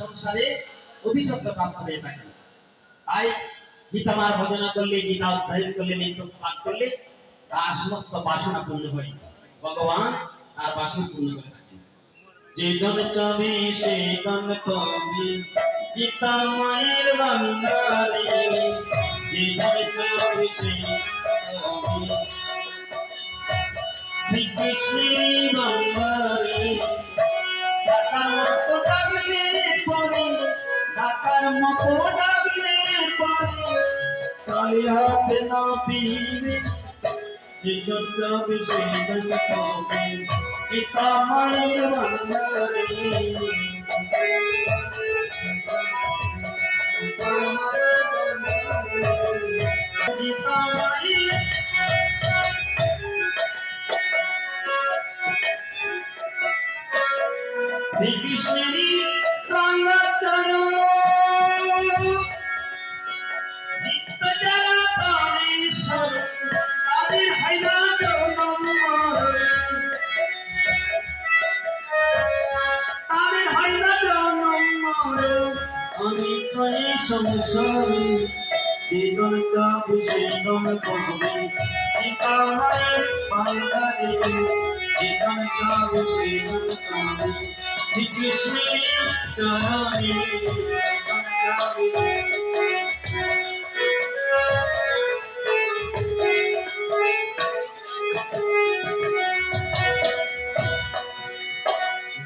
সংসারে অধিশব্দ প্রাপ্ত হয়ে থাকে। তাই গীতামার ভজনা করলে, গীতা অধ্যয়ন করলে নিত্য পাঠ করলে তার সমস্ত বাসনা পূর্ণ হয় ভগবান তার বাসনা পূর্ণ করে যে দন চাবে, সে দন পাবি। গীতা মায়ের বান্দারে যে দন চাবে, সে পাবি। শ্রীকৃষ্ণেরই বান্দারে মতো ডাকলে পরে তালে হাতে না পিবে যে যাবে সেই পাবে পিতা মায়ের বান্দারে পিতা মায়ের শ্রীকৃষ্ণেরই রঙ্গতর নিত্য যারা প্রাণেশ্বর তাদের হাইনা জনমর তাদের জনমর আমি কয়ে সংসারে জীবন যাবে জীবন পান্ডারে জীবন যাবে জীবন করবে যাবে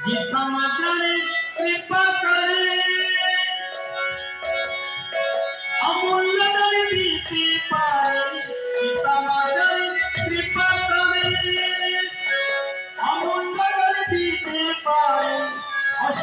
গীতা মাতারে কৃপা করে অমূল্য দিতে পারে। গীতা মাতারে কৃপা করে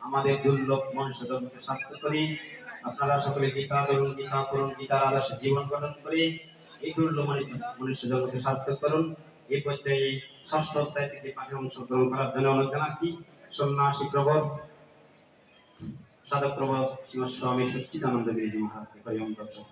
আমাদের দুর্লভ মনুষ্য জন্মকে সার্থক করি। আপনারা সকলে গীতা ধরুন গীতা করুন গীতার আদর্শে জীবন গঠন করে। এই দুর্লভ মনুষ্য- মনুষ্য জন্মকে সার্থক করুন। এই পর্যায়ে ষষ্ঠ অধ্যায় থেকে পাঠে অংশগ্রহণ করার জন্য অনুরোধ জানাচ্ছি সন্ন্যাসী প্রবর সাধক প্রবর শিবস্বামী সচ্চিদানন্দ গিরিজি মহারাজকে হরিম দর্শন